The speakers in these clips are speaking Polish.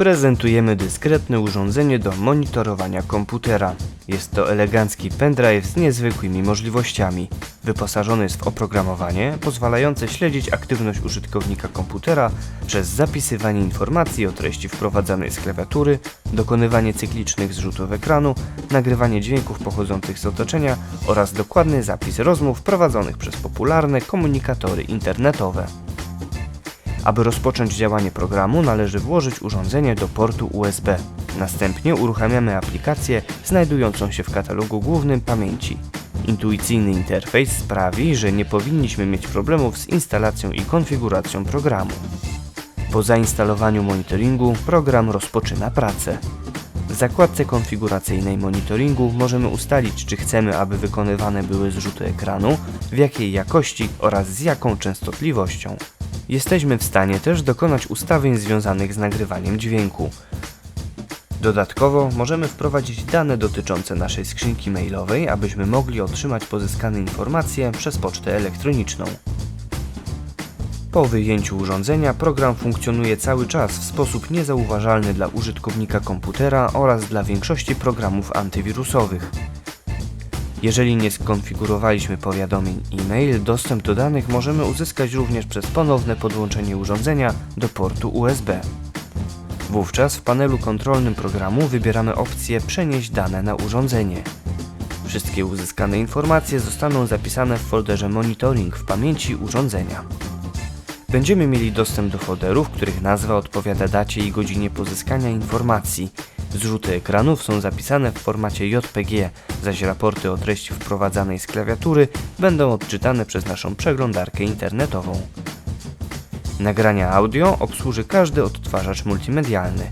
Prezentujemy dyskretne urządzenie do monitorowania komputera. Jest to elegancki pendrive z niezwykłymi możliwościami. Wyposażony jest w oprogramowanie pozwalające śledzić aktywność użytkownika komputera przez zapisywanie informacji o treści wprowadzanej z klawiatury, dokonywanie cyklicznych zrzutów ekranu, nagrywanie dźwięków pochodzących z otoczenia oraz dokładny zapis rozmów prowadzonych przez popularne komunikatory internetowe. Aby rozpocząć działanie programu należy włożyć urządzenie do portu USB. Następnie uruchamiamy aplikację znajdującą się w katalogu głównym pamięci. Intuicyjny interfejs sprawi, że nie powinniśmy mieć problemów z instalacją i konfiguracją programu. Po zainstalowaniu monitoringu program rozpoczyna pracę. W zakładce konfiguracyjnej monitoringu możemy ustalić, czy chcemy, aby wykonywane były zrzuty ekranu, w jakiej jakości oraz z jaką częstotliwością. Jesteśmy w stanie też dokonać ustawień związanych z nagrywaniem dźwięku. Dodatkowo możemy wprowadzić dane dotyczące naszej skrzynki mailowej, abyśmy mogli otrzymać pozyskane informacje przez pocztę elektroniczną. Po wyjęciu urządzenia program funkcjonuje cały czas w sposób niezauważalny dla użytkownika komputera oraz dla większości programów antywirusowych. Jeżeli nie skonfigurowaliśmy powiadomień e-mail, dostęp do danych możemy uzyskać również przez ponowne podłączenie urządzenia do portu USB. Wówczas w panelu kontrolnym programu wybieramy opcję Przenieść dane na urządzenie. Wszystkie uzyskane informacje zostaną zapisane w folderze Monitoring w pamięci urządzenia. Będziemy mieli dostęp do folderów, których nazwa odpowiada dacie i godzinie pozyskania informacji. Zrzuty ekranów są zapisane w formacie JPG, zaś raporty o treści wprowadzanej z klawiatury będą odczytane przez naszą przeglądarkę internetową. Nagrania audio obsłuży każdy odtwarzacz multimedialny.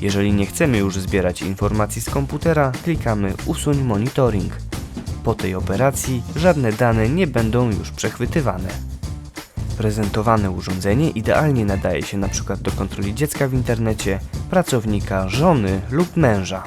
Jeżeli nie chcemy już zbierać informacji z komputera, klikamy Usuń monitoring. Po tej operacji żadne dane nie będą już przechwytywane. Prezentowane urządzenie idealnie nadaje się np. do kontroli dziecka w internecie, pracownika, żony lub męża.